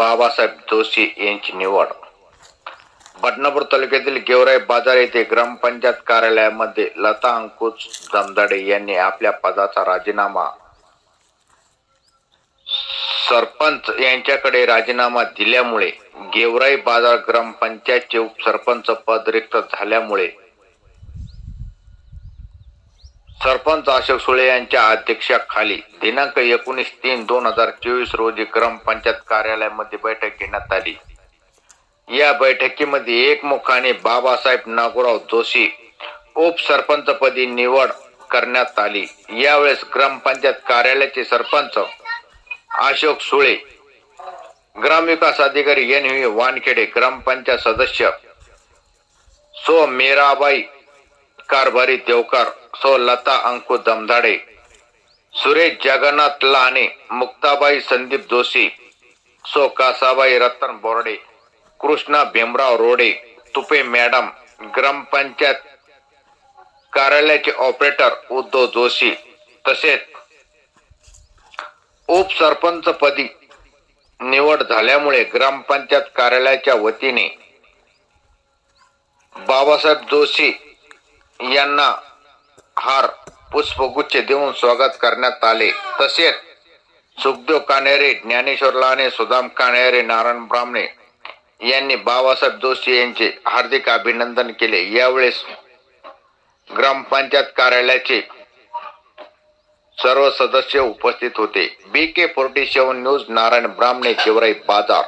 बाबासाहेब जोशी यांची निवड. बदनापूर तालुक्यातील गेवराई बाजार येथे ग्रामपंचायत कार्यालयामध्ये लता अंकुश जमदाडे यांनी आपल्या पदाचा राजीनामा सरपंच यांच्याकडे राजीनामा दिल्यामुळे गेवराई बाजार ग्रामपंचायतचे उपसरपंच पद रिक्त झाल्यामुळे सरपंच अशोक सुळे यांच्या अध्यक्षाखाली दिनांक एकोणीस तीन दोन हजार चोवीस रोजी ग्रामपंचायत कार्यालयामध्ये बैठक घेण्यात आली. या बैठकीमध्ये एकमुखाने बाबासाहेब नागोराव जोशी उपसरपंचपदी निवड करण्यात आली. यावेळेस ग्रामपंचायत कार्यालयाचे सरपंच अशोक सुळे ग्रामविकास अधिकारी एन व्ही वानखेडे ग्रामपंचायत सदस्य सो मेराबाई कारभारी देवकर सो लता अंकु दमधाडे सुरेश जगन्नाथ लाने मुक्ताबाई संदीप जोशी सो कासाबाई रतन बोर्डे कृष्णा भीमराव रोडे तुपे मॅडम ग्रामपंचायत कार्यालयाचे ऑपरेटर उद्धव जोशी तसेच उपसरपंच पदी निवड झाल्यामुळे ग्रामपंचायत कार्यालयाच्या वतीने बाबासाहेब जोशी यांना हार पुष्पगुच्छ देऊन स्वागत करण्यात आले. तसेच सुखदेव कानेरे ज्ञानेश्वर लाने सुदाम कानेरे नारायण ब्राह्मणे यांनी बाबासाहेब जोशी यांचे हार्दिक अभिनंदन केले. यावेळेस ग्रामपंचायत कार्यालयाचे सर्व सदस्य उपस्थित होते. B K forty seven news Narayan Brahmane Shivrai बाजार.